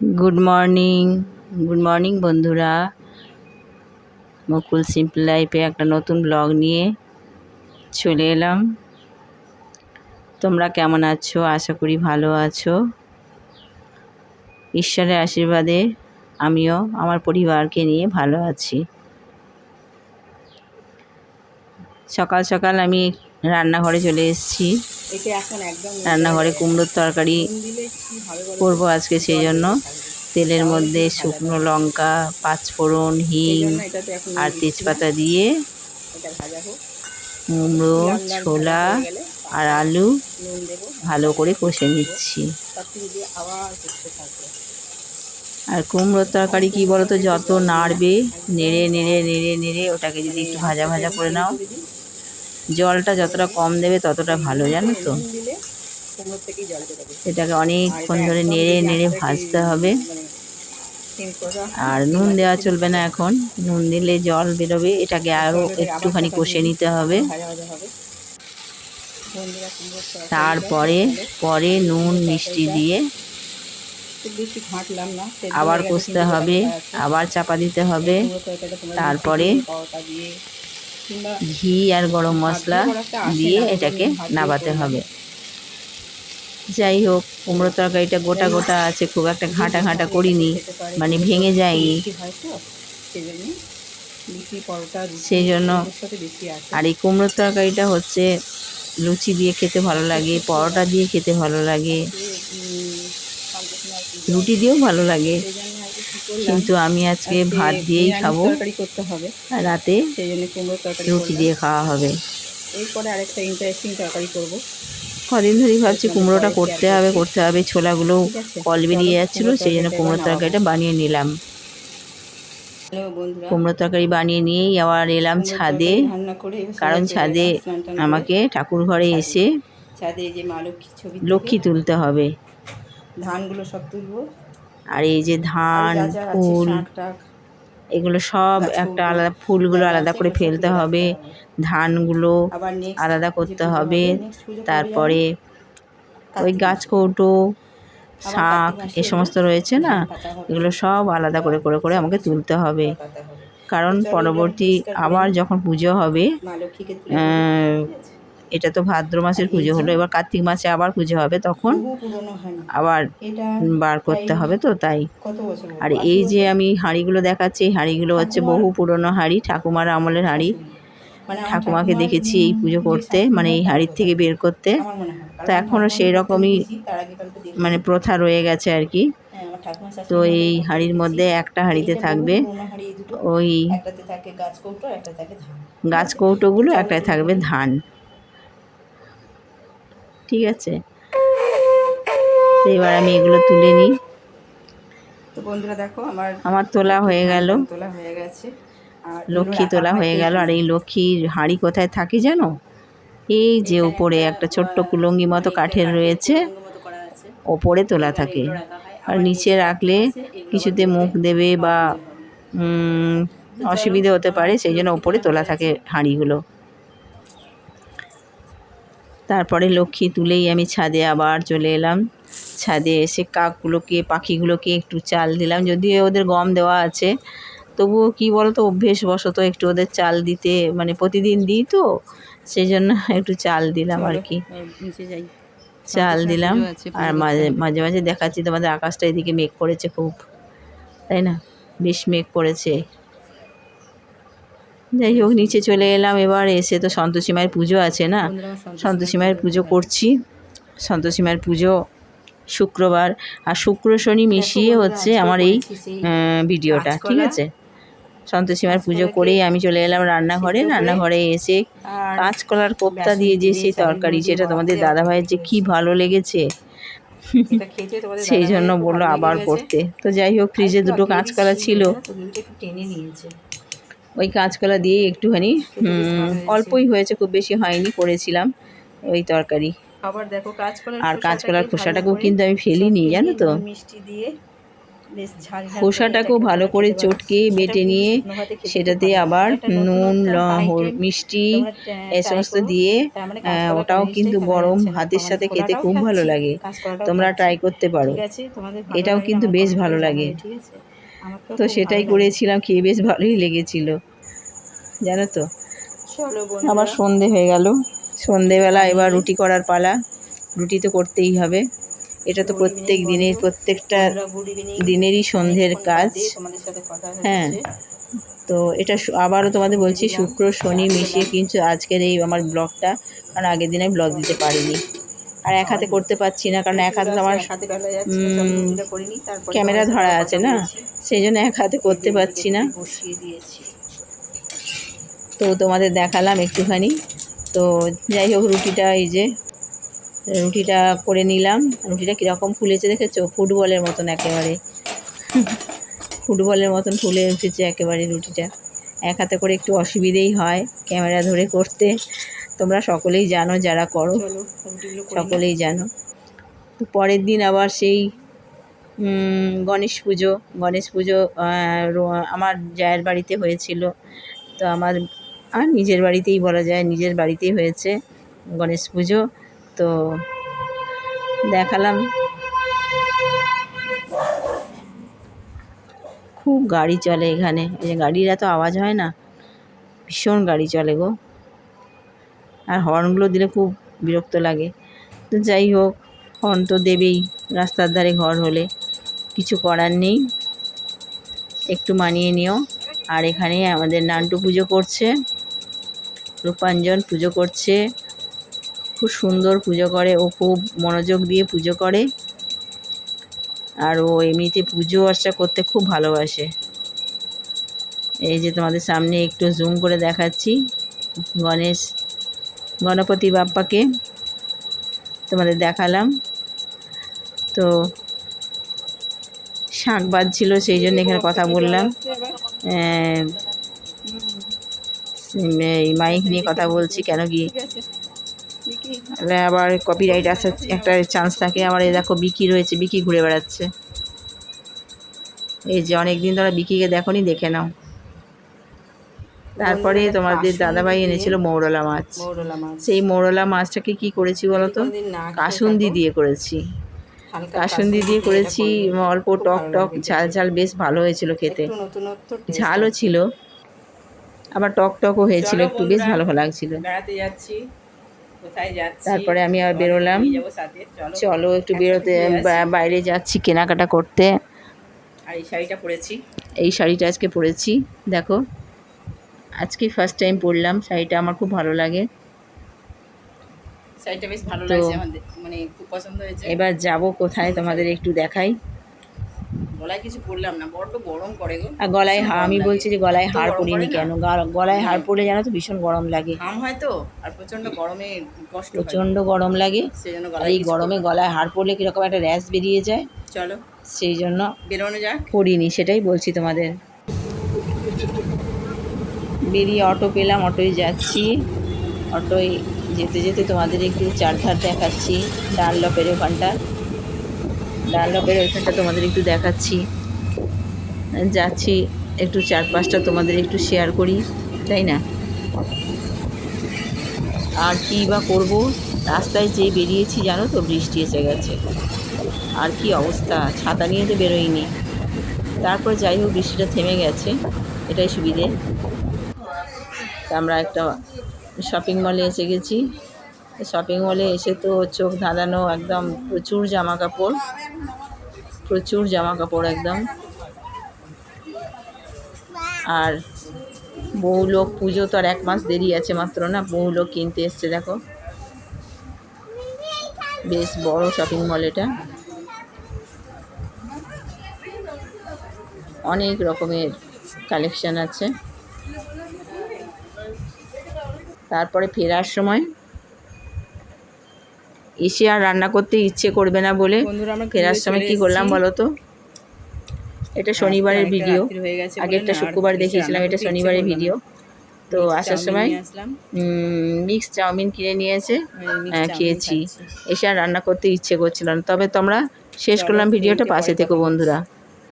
Good morning good morning বন্ধুরা। মুকুল simple লাইফে একটা নতুন ব্লগ নিয়ে চলে এলাম। তোমরা কেমন আছো? আশা করি ভালো আছো। ঈশ্বরের আশীর্বাদে আমিও আমার পরিবারকে নিয়ে ভালো আছি। সকাল সকাল আমি রান্নাঘরে চলে এসেছি। রান্নাঘরে কুমড়োর তরকারি বলো? করব আজকে সেই জন্য তেলের মধ্যে শুকনো লঙ্কা, পাঁচফোড়ন, হিং আর তেজপাতা দিয়ে কুমড়ো, ছোলা আর আলু ভালো করে কষে নিচ্ছি। আর কুমড়োর তরকারি কি বলতো? যত নাড়বে, নেড়ে নেড়ে নেড়ে নেড়ে ওটাকে যদি একটু ভাজা ভাজা করে নাও জলটা যতটা কম দেবে ততটা ভালো, জানো তো? এটাকে অনেকক্ষণ ধরে নেড়ে নেড়ে ভাজতে হবে। আর নুন দেওয়া চলবে না এখন। নুন দিলে জল বেরোবে, এটাকে আরও একটুখানি কষে নিতে হবে। তারপরে পরে নুন, মিষ্টি দিয়ে আবার কষতে হবে, আবার চাপা দিতে হবে। তারপরে ঘি আর গরম মশলা দিয়ে এটাকে নাবাতে হবে। যাই হোক কুমড়ো তরকারিটা গোটা গোটা আছে খুব একটা ঘাঁটা ঘাঁটা করিনি মানে ভেঙে যায়নি। সেই জন্য আর এই কুমড়োর তরকারিটা হচ্ছে লুচি দিয়ে খেতে ভালো লাগে পরোটা দিয়ে খেতে ভালো লাগে। রুটি দিয়েও ভালো লাগে। কিন্তু আমি আজকে ভাত দিয়েই খাব। করতে হবে। আর রাতে সেই জন্য কুমড়োর তরকারি রুটি দিয়ে খাওয়া হবে। এরপরে আরেকটা ইন্টারেস্টিং তরকারি করব। কদিন ধরেই ভাবছি কুমড়োটা করতে হবে করতে হবে ছোলাগুলো কল বেরিয়ে যাচ্ছিল সেই জন্য কুমড়োর তরকারিটা বানিয়ে নিলাম। কুমড়ো তরকারি বানিয়ে নিয়েই আবার এলাম ছাদে। কারণ ছাদে। আমাকে ঠাকুর ঘরে এসে ছাদে যে মা লক্ষ্মী তুলতে হবে। ধানগুলো সব তুলবো। আর এই যে ধান ফুল এগুলো সব একটা আলাদা ফুলগুলো আলাদা করে ফেলতে হবে ধানগুলো আলাদা করতে হবে তারপরে ওই গাছ কৌটো শাক এ সমস্ত রয়েছে না এগুলো সব আলাদা করে করে করে আমাকে তুলতে হবে। কারণ পরবর্তী আবার যখন পুজো হবে এটা তো ভাদ্র মাসের পুজো হলো এবার কার্তিক মাসে আবার পুজো হবে তখন আবার বার করতে হবে তো তাই? আর এই যে আমি হাঁড়িগুলো দেখাচ্ছি এই হাঁড়িগুলো হচ্ছে বহু পুরনো হাঁড়ি ঠাকুমার আমলের হাঁড়ি। মানে ঠাকুমাকে দেখেছি এই পুজো করতে মানে এই হাঁড়ির থেকে বের করতে। তো এখনও সেই রকমই। মানে প্রথা রয়ে গেছে আর কি। হ্যাঁ, তো এই হাঁড়ির মধ্যে একটা হাঁড়িতে থাকবে। ওই গাছ কৌটোগুলো একটায় থাকবে ধান। ঠিক আছে। এবার আমি এগুলো তুলে নিই। তো বন্ধুরা দেখো আমার আমার তোলা হয়ে গেল। তোলা হয়ে গেছে। আর লক্ষ্মী তোলা হয়ে গেল। আর এই লক্ষ্মীর হাঁড়ি কোথায় থাকে জানো? এই যে উপরে একটা ছোট্ট কুলঙ্গি মতো কাঠের রয়েছে। ওপরে তোলা থাকে। আর নিচে রাখলে কিছুতে মুখ দেবে বা অসুবিধে হতে পারে সেই জন্য ওপরে তোলা থাকে হাঁড়িগুলো। তারপরে লক্ষ্মী তুলেই আমি ছাদে আবার চলে এলাম। ছাদে এসে কাকগুলোকে পাখিগুলোকে একটু চাল দিলাম। যদিও ওদের গম দেওয়া আছে তবুও কী বলতো অভ্যেসবশত একটু ওদের চাল দিতে মানে প্রতিদিন দিই তো সেই জন্য একটু চাল দিলাম আর কি। চাল দিলাম আর মাঝে মাঝে মাঝে দেখাচ্ছি তোমাদের আকাশটা এদিকে মেঘ করেছে খুব তাই না? বেশ মেঘ করেছে। যাই হোক নিচে চলে এলাম এবার এসে তো সন্তোষী মায়ের পুজো আছে না? সন্তোষী মায়ের পুজো। করছি। সন্তোষী মায়ের পুজো শুক্রবার। আর শুক্র শনি মিশিয়ে হচ্ছে আমার এই ভিডিওটা ঠিক আছে? সন্তোষী মায়ের পুজো করেই আমি চলে এলাম রান্নাঘরে। রান্নাঘরে এসে কাঁচকলার কোপ্তা দিয়ে যে সেই তরকারি যেটা তোমাদের মাখতে দাদা ভাইয়ের যে কি ভালো লেগেছে। সেই জন্য বলল আবার করতে। তো যাই হোক ফ্রিজে দুটো কাঁচকলা ছিল। ওই কাঁচকলা দিয়ে একটুখানি। অল্পই হয়েছে খুব বেশি হয়নি করেছিলাম ওই তরকারি। আবার দেখো কাঁচকলার আর কাঁচকলার খোসাটাকেও কিন্তু আমি ফেলিনি জানো তো? মিষ্টি দিয়ে খোসাটাকেও ভালো করে চটকে বেটে নিয়ে সেটাতে আবার নুন। মিষ্টি এই সমস্ত দিয়ে কাঁচকলা ওটাও কিন্তু গরম ভাতের সাথে খেতে খুব ভালো লাগে। তোমরা ট্রাই করতে পারো। এটাও কিন্তু বেশ ভালো লাগে। আমার তো সেটাই করেছিলাম খেয়ে বেশ ভালোই লেগেছিল। জানো তো? আবার সন্ধে হয়ে গেল। সন্ধেবেলা এবার রুটি করার পালা। রুটি তো করতেই হবে। এটা তো প্রত্যেক দিনের প্রত্যেকটা দিনেরই সন্ধ্যের কাজ। হ্যাঁ। তো এটা আবারও তোমাদের বলছি শুক্র শনি মিশিয়ে কিন্তু আজকের এই আমার ব্লগটা কারণ আগের দিনে ব্লগ দিতে পারিনি। আর এক হাতে করতে পারছি না কারণ এক হাতে আমার ক্যামেরা ধরা আছে না সেই জন্য এক হাতে করতে পারছি না। দিয়েছি। তো তোমাদের দেখালাম একটুখানি। তো যাই হোক রুটিটা এই যে রুটিটা করে নিলাম। রুটিটা কীরকম ফুলেছে দেখেছ? ফুটবলের মতন একেবারে। ফুটবলের মতন ফুলে উঠেছে একেবারে রুটিটা। এক হাতে করে একটু অসুবিধেই হয় ক্যামেরা ধরে করতে। তোমরা সকলেই জানো যারা করো। সকলেই জানো। তো পরের দিন আবার সেই গণেশ পুজো। গণেশ পুজো আমার জায়ের বাড়িতে হয়েছিল। তো আমার আর নিজের বাড়িতেই বলা যায় নিজের বাড়িতেই হয়েছে গণেশ পুজো। তো দেখালাম। খুব গাড়ি চলে এখানে। এই যে গাড়ির এত আওয়াজ হয় না? ভীষণ গাড়ি চলে গো। আর হর্নগুলো দিলে খুব বিরক্ত লাগে। তো যাই হোক, হর্ন তো দেবেই, রাস্তার ধারে ঘর হলে। কিছু করার নেই। একটু মানিয়ে নিও। আর এখানে আমাদের নান্টু পুজো করছে। রূপাঞ্জন পুজো করছে। খুব সুন্দর পুজো করে। ও খুব মনোযোগ দিয়ে পুজো করে। আর ও এমনিতে পুজো আর্চা করতে খুব ভালোবাসে। এই যে তোমাদের সামনে একটু জুম করে দেখাচ্ছি। গণেশ গণপতি বাপ্পাকে তোমাদের দেখালাম। তো শাঁখ বাজছিল সেই জন্য এখানে কথা বললাম। এই মাইক নিয়ে কথা বলছি কেন কি? আবার কপিরাইট আসার একটা চান্স থাকে। আবার এই দেখো বিকি রয়েছে, বিকি ঘুরে বেড়াচ্ছে। এই যে অনেক দিন ধরে বিকিকে দেখোনি, দেখে নাও। তারপরে তোমাদের দাদাভাই এনেছিল মৌরলা মাছ। মৌরলা মাছ। সেই মৌরলা মাছটাকে কি করেছি বলো তো? কোনোদিন কাসুন্দি দিয়ে করেছি। কাসুন্দি দিয়ে করেছি অল্প টক টক ঝাল ঝাল বেশ ভালো হয়েছিল খেতে। ঝালও ছিল। আবার টক টকও হয়েছিল একটু বেশ বন্ধুরা, ভালো লাগছিল। যাচ্ছি। তারপরে আমি আবার বেরোলাম। চলো। একটু বেরোতে বাইরে যাচ্ছি কেনাকাটা করতে। আর এই শাড়িটা পরেছি। এই শাড়িটা আজকে পরেছি দেখো। আজকে ফার্স্ট টাইম পরলাম শাড়িটা আমার খুব ভালো লাগে। শাড়িটা বেশ ভালো লাগছে আমাদের মানে খুব পছন্দ হয়েছে। এবার যাব কোথায় তোমাদের একটু দেখাই। গলায় কিছু পরলাম না বড্ড গরম করে গো। আর গলায় আমি বলছি যে গলায় হার পরিনি কেন? গলায় হার হুম। পরলে জানো তো ভীষণ গরম লাগে। ঘাম হয় তো আর প্রচণ্ড গরমে কষ্ট গরম লাগে। এই গরমে গলায় হার পরলে কীরকম একটা র্যাশ বেরিয়ে যায় চলো সেই জন্য বেরোনো যাক। পড়িনি সেটাই বলছি তোমাদের। বেরিয়ে অটো পেলাম, অটোয় যাচ্ছি। অটোয় যেতে যেতে তোমাদের একটু চারধার দেখাচ্ছি, ডানলপের ওখানটা। ডানলপের ওইখানটা তোমাদের একটু দেখাচ্ছি। যাচ্ছি, একটু চার পাঁচটা তোমাদের একটু শেয়ার করি, তাই না? আর কী বা করব? রাস্তায় যেই বেরিয়েছি, জানো তো, বৃষ্টি এসে গেছে। আর কি অবস্থা? ছাতা নিয়ে তো বেরোইনি। তারপর যাই হোক, বৃষ্টিটা থেমে গেছে। এটাই সুবিধে। আমরা একটা শপিং মলে এসে গেছি। শপিং মলে এসে তো চোখ ধাঁধানো একদম প্রচুর জামা কাপড় প্রচুর জামা কাপড় একদম। আর বহু লোক, পুজো তো আর এক মাস দেরি আছে মাত্র না, বহু লোক কিনতে এসছে, দেখো। বেশ বড় শপিং মল এটা। অনেক রকমের কালেকশন আছে। তারপরে ফেরার সময় এসে আর রান্না করতে ইচ্ছে করবে না বলে ফেরার সময় কি করলাম বলো তো এটা শনিবারের ভিডিও আগে একটা শুক্রবার দেখিয়েছিলাম এটা শনিবারের ভিডিও তো আসার সময় মিক্স চাউমিন কিনে নিয়েছে। হ্যাঁ, খেয়েছি। এসে আর রান্না করতে ইচ্ছে করছিল না। তবে তোমরা শেষ করলাম ভিডিওটা পাশে থেকো বন্ধুরা।